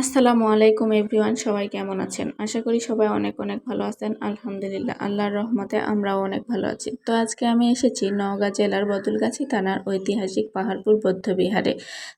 আসসালামু আলাইকুম এভরিওয়ান, সবাই কেমন আছেন? আশা করি সবাই অনেক অনেক ভালো আছেন। আলহামদুলিল্লাহ, আল্লাহর রহমতে আমরাও অনেক ভালো আছি। তো আজকে আমি এসেছি নওগাঁ জেলার বদলগাছি থানার ঐতিহাসিক পাহাড়পুর বৌদ্ধবিহারে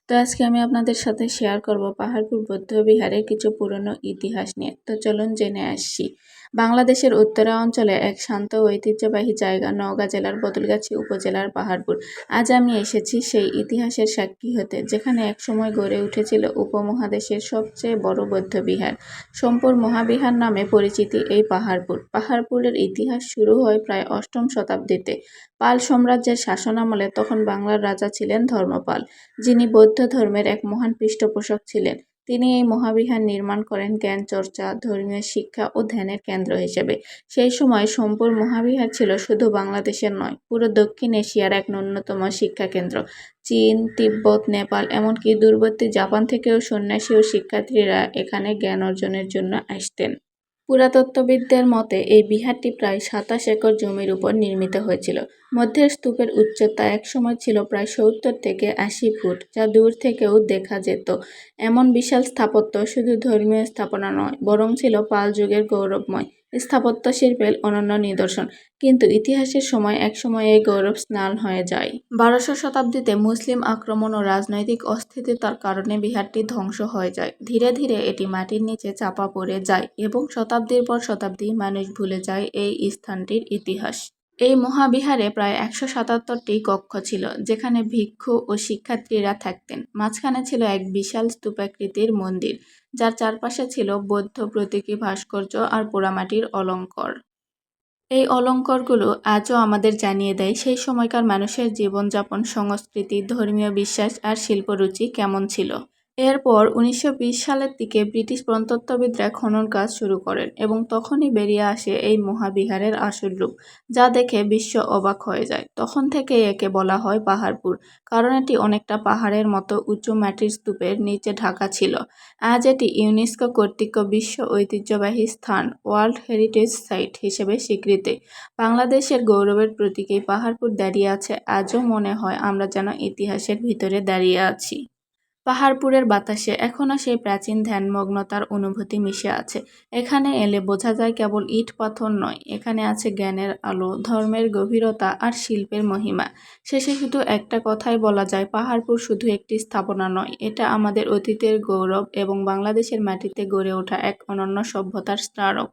তো আজকে আমি আপনাদের সাথে শেয়ার করব পাহাড়পুর বৌদ্ধ বিহারের কিছু পুরনো ইতিহাস নিয়ে। তো চলুন জেনে আসছি বাংলাদেশের উত্তরা অঞ্চলে এক শান্ত ঐতিহ্যবাহী জায়গা নওগাঁ জেলার বদলগাছি উপজেলার পাহাড়পুর। আজ আমি এসেছি সেই ইতিহাসের সাক্ষী হতে, যেখানে একসময় গড়ে উঠেছিল উপমহাদেশের সবচেয়ে বড় বৌদ্ধ বিহার সোমপুর মহাবিহার নামে পরিচিতি এই পাহাড়পুর। পাহাড়পুরের ইতিহাস শুরু হয় প্রায় অষ্টম শতাব্দীতে। পাল সাম্রাজ্যের শাসনামলে তখন বাংলার রাজা ছিলেন ধর্মপাল, যিনি বৌদ্ধ ধর্মের এক মহান পৃষ্ঠপোষক ছিলেন। তিনি এই মহাবিহার নির্মাণ করেন জ্ঞান চর্চা, ধর্মীয় শিক্ষা ও ধ্যানের কেন্দ্র হিসেবে। সেই সময় সোমপুর মহাবিহার ছিল শুধু বাংলাদেশের নয়, পুরো দক্ষিণ এশিয়ার এক ন্যূনতম শিক্ষা কেন্দ্র চীন, তিব্বত, নেপাল, এমনকি দূরবর্তী জাপান থেকেও সন্ন্যাসী ও শিক্ষার্থীরা এখানে জ্ঞান অর্জনের জন্য আসতেন। পুরাতত্ত্ববিদদের মতে, এই বিহারটি প্রায় সাতাশ একর জমির উপর নির্মিত হয়েছিল। মধ্যের স্তূপের উচ্চতা একসময় ছিল প্রায় সত্তর থেকে আশি ফুট, যা দূর থেকেও দেখা যেত। এমন বিশাল স্থাপত্য শুধু ধর্মীয় স্থাপনা নয়, বরং ছিল পাল যুগের গৌরবময়। স্থাপত্য শিল্পের অনন্য নিদর্শন। কিন্তু ইতিহাসের সময় এক সময় এই গৌরব স্নান হয়ে যায়। বারোশো শতাব্দীতে মুসলিম আক্রমণ ও রাজনৈতিক অস্থিরতার কারণে বিহারটি ধ্বংস হয়ে যায়। ধীরে ধীরে এটি মাটির নিচে চাপা পড়ে যায় এবং শতাব্দীর পর শতাব্দী মানুষ ভুলে যায় এই স্থানটির ইতিহাস। এই মহাবিহারে প্রায় একশো সাতাত্তরটি কক্ষ ছিল, যেখানে ভিক্ষু ও শিক্ষার্থীরা থাকতেন। মাঝখানে ছিল এক বিশাল স্তূপাকৃতির মন্দির, যার চারপাশে ছিল বৌদ্ধ প্রতীকী ভাস্কর্য আর পোড়ামাটির অলঙ্কর। এই অলঙ্করগুলো আজও আমাদের জানিয়ে দেয় সেই সময়কার মানুষের জীবনযাপন, সংস্কৃতি, ধর্মীয় বিশ্বাস আর শিল্পরুচি কেমন ছিল। এরপর উনিশশো বিশ সালের দিকে ব্রিটিশ প্রত্নতত্ত্ববিদরা খনন কাজ শুরু করেন এবং তখনই বেরিয়ে আসে এই মহাবিহারের আসল রূপ, যা দেখে বিশ্ব অবাক হয়ে যায়। তখন থেকে একে বলা হয় পাহাড়পুর, কারণ এটি অনেকটা পাহাড়ের মতো উঁচু মাটির স্তূপের নিচে ঢাকা ছিল। আজ এটি ইউনেস্কো কর্তৃক বিশ্ব ঐতিহ্যবাহী স্থান, ওয়ার্ল্ড হেরিটেজ সাইট হিসেবে স্বীকৃতি। বাংলাদেশের গৌরবের প্রতীক এই পাহাড়পুর দাঁড়িয়ে আছে। আজও মনে হয় আমরা যেন ইতিহাসের ভিতরে দাঁড়িয়ে আছি। পাহাড়পুরের বাতাসে এখনও সেই প্রাচীন ধ্যানমগ্নতার অনুভূতি মিশে আছে। এখানে এলে বোঝা যায় কেবল ইট পাথর নয়, এখানে আছে জ্ঞানের আলো, ধর্মের গভীরতা আর শিল্পের মহিমা। শেষে শুধু একটা কথাই বলা যায়, পাহাড়পুর শুধু একটি স্থাপনা নয়, এটা আমাদের অতীতের গৌরব এবং বাংলাদেশের মাটিতে গড়ে ওঠা এক অনন্য সভ্যতার স্মারক।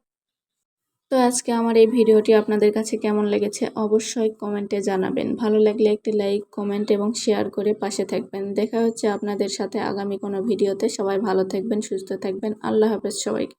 তো আজকে আমার এই ভিডিওটি আপনাদের কাছে কেমন লেগেছে অবশ্যই কমেন্টে জানাবেন। ভালো লাগলে একটি লাইক, কমেন্ট এবং শেয়ার করে পাশে থাকবেন। দেখা হচ্ছে আপনাদের সাথে আগামী কোনো ভিডিওতে। সবাই ভালো থাকবেন, সুস্থ থাকবেন। আল্লাহ হাফেজ সবাইকে।